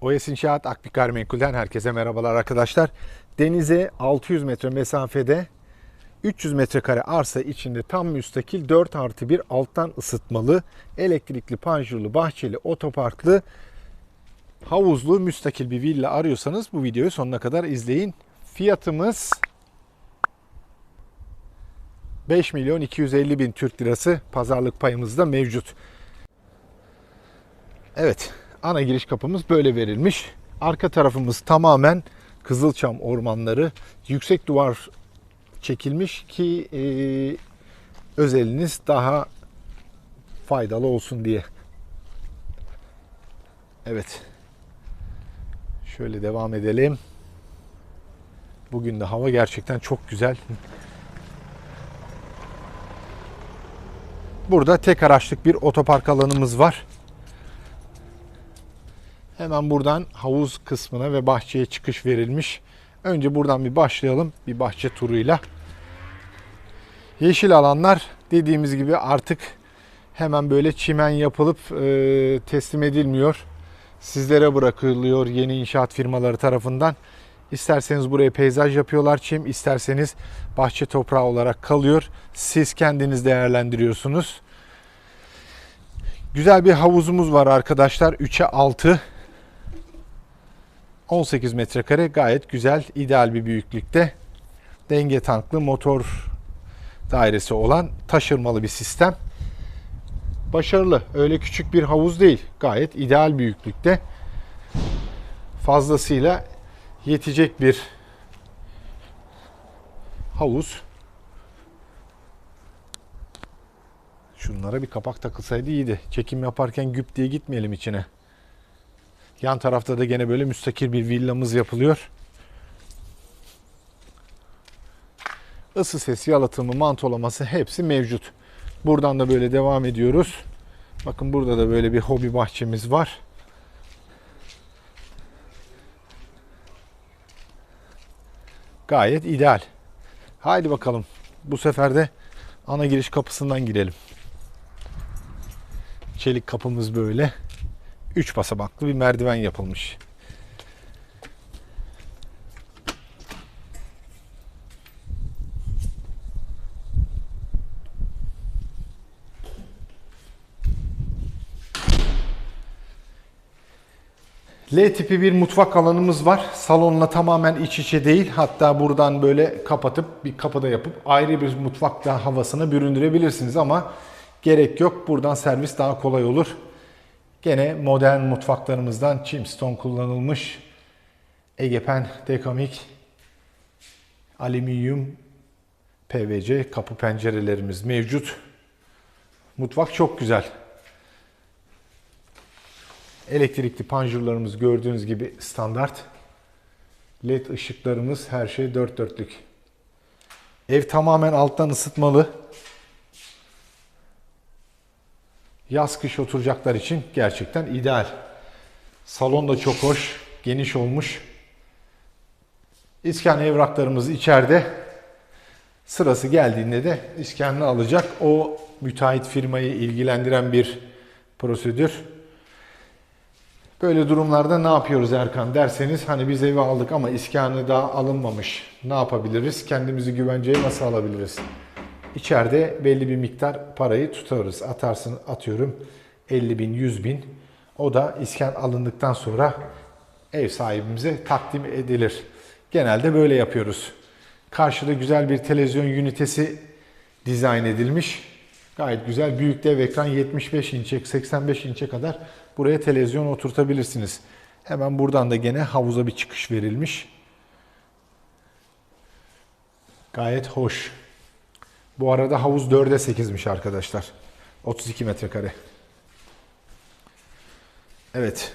OS İnşaat Akbik Gayrimenkul'den herkese merhabalar arkadaşlar. Denize 600 metre mesafede 300 metrekare arsa içinde tam müstakil 4 artı 1 alttan ısıtmalı, elektrikli, panjurlu, bahçeli, otoparklı, havuzlu, müstakil bir villa arıyorsanız bu videoyu sonuna kadar izleyin. Fiyatımız 5 milyon 250 bin Türk lirası pazarlık payımız da mevcut. Evet, ana giriş kapımız böyle verilmiş. Arka tarafımız tamamen Kızılçam ormanları. Yüksek duvar çekilmiş ki e, özeliniz daha faydalı olsun diye. Evet. Şöyle devam edelim. Bugün de hava gerçekten çok güzel. Burada tek araçlık bir otopark alanımız var. Hemen buradan havuz kısmına ve bahçeye çıkış verilmiş. Önce buradan bir başlayalım bir bahçe turuyla. Yeşil alanlar dediğimiz gibi artık hemen böyle çimen yapılıp e, teslim edilmiyor. Sizlere bırakılıyor yeni inşaat firmaları tarafından. İsterseniz buraya peyzaj yapıyorlar çim, isterseniz bahçe toprağı olarak kalıyor. Siz kendiniz değerlendiriyorsunuz. Güzel bir havuzumuz var arkadaşlar. 3'e 6. 18 metrekare gayet güzel, ideal bir büyüklükte. Denge tanklı motor dairesi olan taşırmalı bir sistem. Başarılı. Öyle küçük bir havuz değil. Gayet ideal büyüklükte. Fazlasıyla yetecek bir havuz. Şunlara bir kapak takılsaydı iyiydi. Çekim yaparken güp diye gitmeyelim içine. Yan tarafta da gene böyle müstakil bir villamız yapılıyor. Isı sesi, yalıtımı, mantolaması hepsi mevcut. Buradan da böyle devam ediyoruz. Bakın burada da böyle bir hobi bahçemiz var. Gayet ideal. Haydi bakalım. Bu sefer de ana giriş kapısından girelim. Çelik kapımız böyle. 3 basamaklı bir merdiven yapılmış. L tipi bir mutfak alanımız var. Salonla tamamen iç içe değil. Hatta buradan böyle kapatıp bir kapıda yapıp ayrı bir mutfakta havasını büründürebilirsiniz ama gerek yok. Buradan servis daha kolay olur. Gene modern mutfaklarımızdan Chimstone kullanılmış Egepen Dekamik alüminyum PVC kapı pencerelerimiz mevcut. Mutfak çok güzel. Elektrikli panjurlarımız gördüğünüz gibi standart. LED ışıklarımız her şey dört dörtlük. Ev tamamen alttan ısıtmalı. Yaz kış oturacaklar için gerçekten ideal. Salon da çok hoş, geniş olmuş. İskan evraklarımız içeride. Sırası geldiğinde de iskanını alacak. O müteahhit firmayı ilgilendiren bir prosedür. Böyle durumlarda ne yapıyoruz Erkan derseniz hani biz evi aldık ama iskanı daha alınmamış. Ne yapabiliriz? Kendimizi güvenceye nasıl alabiliriz? İçeride belli bir miktar parayı tutarız. Atarsın atıyorum 50 bin 100 bin. O da iskan alındıktan sonra ev sahibimize takdim edilir. Genelde böyle yapıyoruz. Karşıda güzel bir televizyon ünitesi dizayn edilmiş. Gayet güzel büyük dev ekran 75 inçe 85 inçe kadar buraya televizyon oturtabilirsiniz. Hemen buradan da gene havuza bir çıkış verilmiş. Gayet hoş. Bu arada havuz 4'e 8'miş arkadaşlar. 32 metrekare. Evet.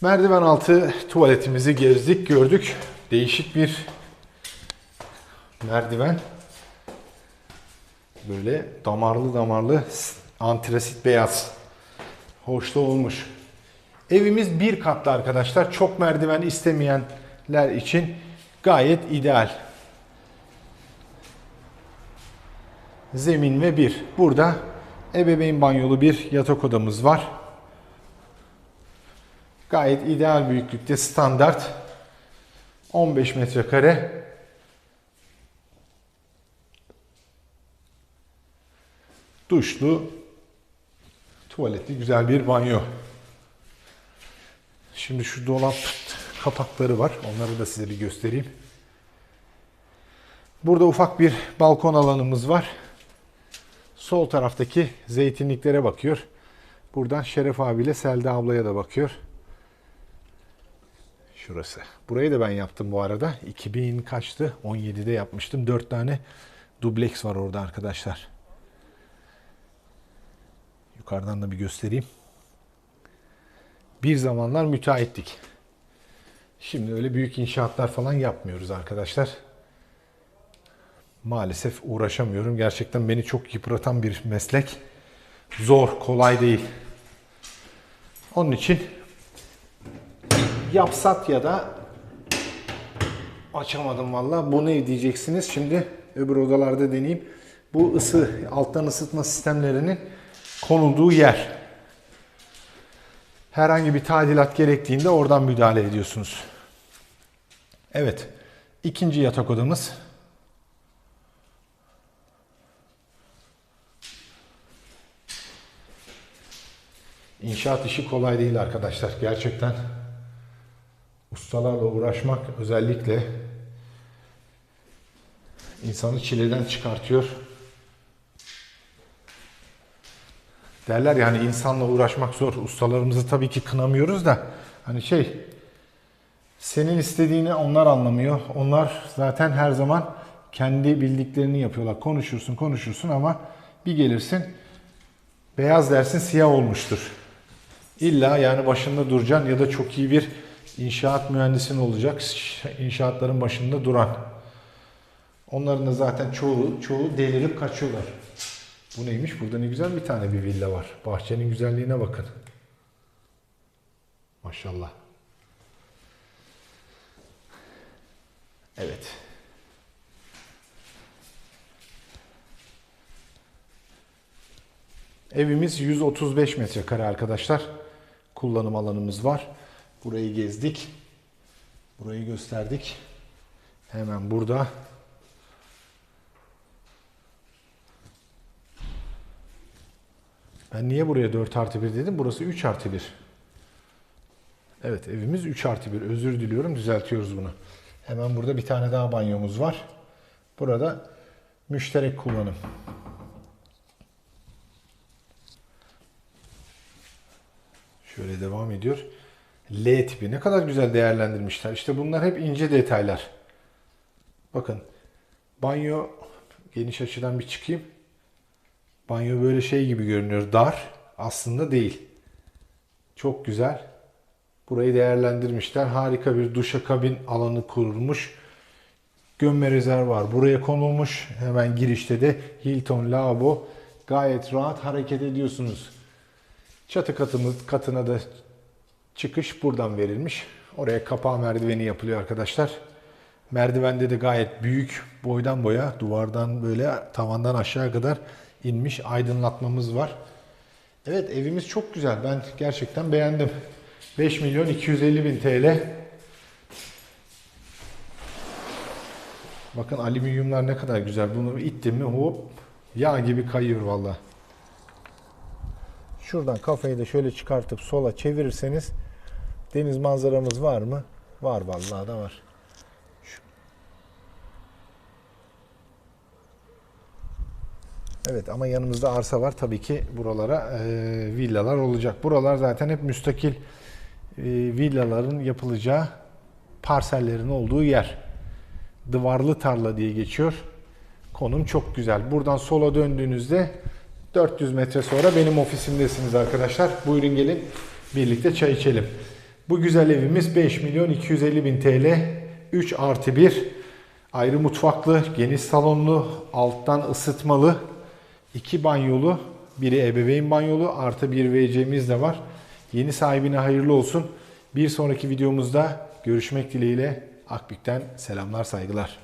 Merdiven altı tuvaletimizi gezdik, gördük. Değişik bir merdiven. Böyle damarlı damarlı antresit beyaz. Hoş da olmuş. Evimiz bir katlı arkadaşlar. Çok merdiven istemeyenler için gayet ideal. Zemin ve bir. Burada ebeveyn banyolu bir yatak odamız var. Gayet ideal büyüklükte standart 15 metrekare duşlu tuvaletli güzel bir banyo. Şimdi şu dolap kapakları var. Onları da size bir göstereyim. Burada ufak bir balkon alanımız var. Sol taraftaki zeytinliklere bakıyor. Buradan Şeref abiyle Selda ablaya da bakıyor. Şurası. Burayı da ben yaptım bu arada. 2000 kaçtı? 17'de yapmıştım. 4 tane dubleks var orada arkadaşlar. Yukarıdan da bir göstereyim. Bir zamanlar müteahhittik. Şimdi öyle büyük inşaatlar falan yapmıyoruz arkadaşlar. Maalesef uğraşamıyorum. Gerçekten beni çok yıpratan bir meslek. Zor, kolay değil. Onun için yapsat ya da açamadım valla. Bu ne diyeceksiniz? Şimdi öbür odalarda deneyeyim. Bu ısı, alttan ısıtma sistemlerinin konulduğu yer. Herhangi bir tadilat gerektiğinde oradan müdahale ediyorsunuz. Evet. ikinci yatak odamız. İnşaat işi kolay değil arkadaşlar. Gerçekten ustalarla uğraşmak özellikle insanı çileden çıkartıyor. Derler yani insanla uğraşmak zor. Ustalarımızı tabii ki kınamıyoruz da hani şey senin istediğini onlar anlamıyor. Onlar zaten her zaman kendi bildiklerini yapıyorlar. Konuşursun konuşursun ama bir gelirsin beyaz dersin siyah olmuştur. İlla yani başında duracaksın ya da çok iyi bir inşaat mühendisin olacak. İnşaatların başında duran. Onların da zaten çoğu çoğu delirip kaçıyorlar. Bu neymiş? Burada ne güzel bir tane bir villa var. Bahçenin güzelliğine bakın. Maşallah. Evet. Evimiz 135 metrekare arkadaşlar. Kullanım alanımız var. Burayı gezdik. Burayı gösterdik. Hemen burada Ben niye buraya 4 artı 1 dedim? Burası 3 artı 1. Evet evimiz 3 artı 1. Özür diliyorum düzeltiyoruz bunu. Hemen burada bir tane daha banyomuz var. Burada müşterek kullanım. Şöyle devam ediyor. L tipi ne kadar güzel değerlendirmişler. İşte bunlar hep ince detaylar. Bakın banyo geniş açıdan bir çıkayım. Banyo böyle şey gibi görünüyor. Dar. Aslında değil. Çok güzel. Burayı değerlendirmişler. Harika bir duşakabin alanı kurulmuş. Gömme rezervuar buraya konulmuş. Hemen girişte de Hilton lavabo. Gayet rahat hareket ediyorsunuz. Çatı katımız, katına da çıkış buradan verilmiş. Oraya kapağı merdiveni yapılıyor arkadaşlar. Merdivende de gayet büyük boydan boya duvardan böyle tavandan aşağı kadar inmiş aydınlatmamız var. Evet evimiz çok güzel. Ben gerçekten beğendim. 5 milyon 250 bin TL. Bakın alüminyumlar ne kadar güzel. Bunu ittim mi hop yağ gibi kayıyor valla. Şuradan kafayı da şöyle çıkartıp sola çevirirseniz deniz manzaramız var mı? Var vallahi da var. Evet ama yanımızda arsa var. Tabii ki buralara e, villalar olacak. Buralar zaten hep müstakil e, villaların yapılacağı parsellerin olduğu yer. Dıvarlı tarla diye geçiyor. Konum çok güzel. Buradan sola döndüğünüzde 400 metre sonra benim ofisimdesiniz arkadaşlar. Buyurun gelin birlikte çay içelim. Bu güzel evimiz 5 milyon 250 bin TL. 3 artı 1. Ayrı mutfaklı, geniş salonlu, alttan ısıtmalı, iki banyolu, biri ebeveyn banyolu artı bir WC'miz de var. Yeni sahibine hayırlı olsun. Bir sonraki videomuzda görüşmek dileğiyle Akbük'ten selamlar saygılar.